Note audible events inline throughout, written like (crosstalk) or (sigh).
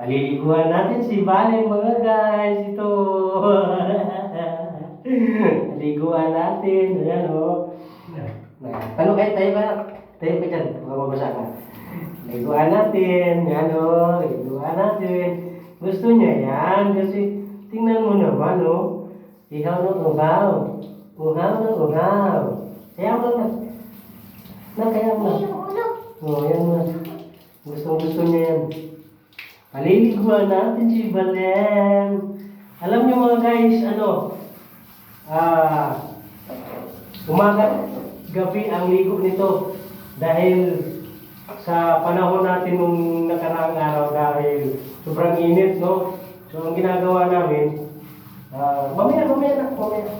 Paliliguan natin si Valen mga guys. Ito. (laughs) Paliguan natin. Ayan o. Ano kayo? Tayo ba? Tayo ka dyan. Baka mabasa ka. Liguan natin. Yan o. Liguan natin. Gusto niya yan. Kasi tingnan mo naman o. Ihaw ng uhaw. Uhaw ng uhaw. Kaya mo na. Na, kaya mo na. Oo, yan na. Gustong gusto niya yan. Paliliguan natin si Balen. Alam niyo mga guys, ano, ah, umaga, gabi ang ligo nito dahil sa panahon natin nung nakaraang araw dahil sobrang init, no? So, ang ginagawa namin, ah, mamaya, mamaya na, mamaya.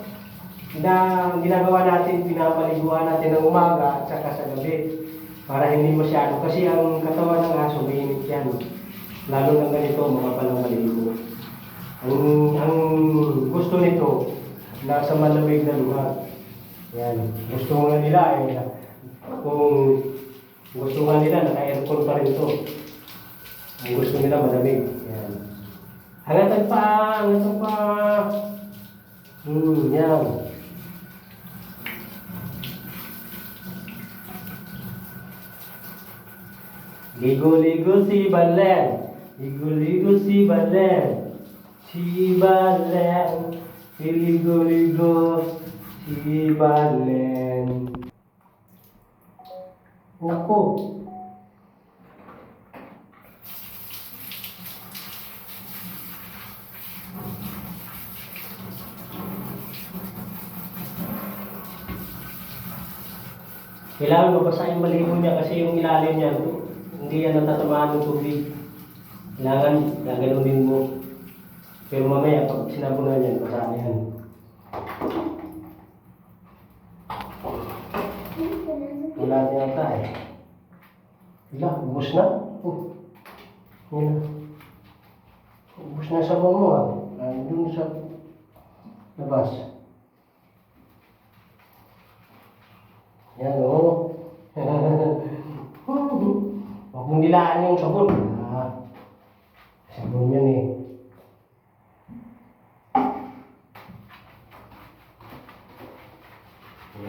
Gina, ginagawa natin, pinapaliguan natin ng umaga at saka sa gabi para hindi masyado. Kasi ang katawan ng aso, mainit yan. Lalo na ganito, mga palang maligo. Ang, ang gusto nito, nasa malamig na lugar. Yan. Gusto nga nila eh, kung gusto nga nila, naka-aircon pa rin ito. Ang gusto nila malamig. Yan. Hangatan pa, hangatan pa. Hmm, yan. Ligo-ligo si Balen. Ligo-ligo si Balen. Si Balen. Ligo-ligo si Balen. Naku. Kailangan mabasa yung balibo niya kasi yung ilalim niya, hindi yan natatamaan ng tubig. Kailangan gaganunin mo. Pero mamaya, pag sinabunan yan, na yan. Wala na yata eh. Wala, ubus na. Oh. Yan na. Ubus na sa mo ah. Nandun sa labas. Yan o. (laughs) Huwag mong nilaan yung sabon. Ah, sabon yan eh.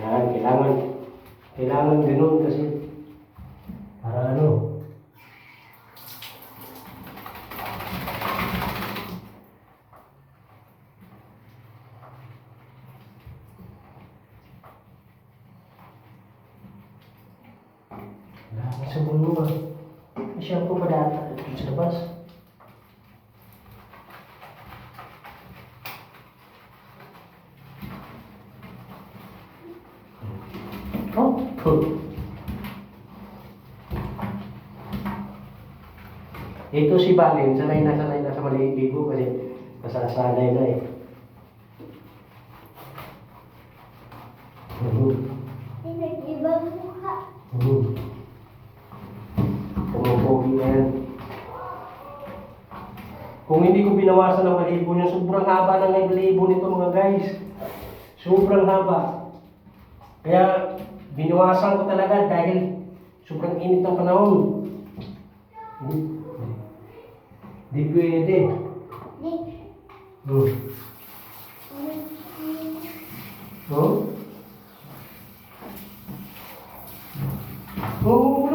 Yan, kailangan, kailangan ganun kasi para ano, wala sabon mo. May shampoo pa data. Oh, puh. Ito si Balin, sanay na sanay na sa maliligo kasi nasasanay na eh. Mhm. Mhm. Pumupogi na yan. Kung hindi ko binawasan ng balibo niya, sobrang haba ng balibo nito mga guys. Sobrang haba. Kaya binawasan ko talaga dahil sobrang init ng panahon. Hindi, hindi pwede. Hmm. Oh, oh.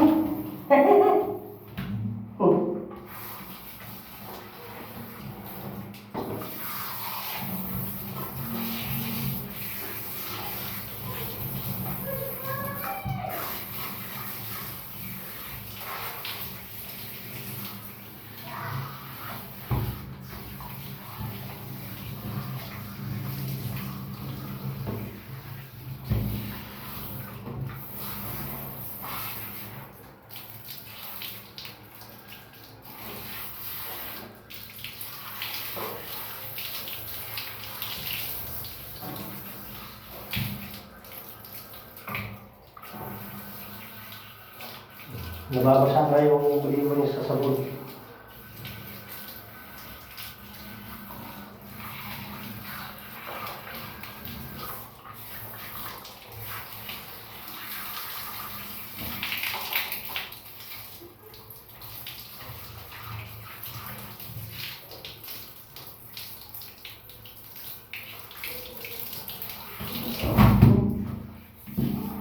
Nababasa na yung huli mo niya sa sabon.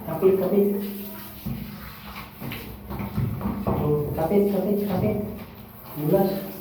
Kapit-kapit. 가베, 가베, 가베. 몰랐어.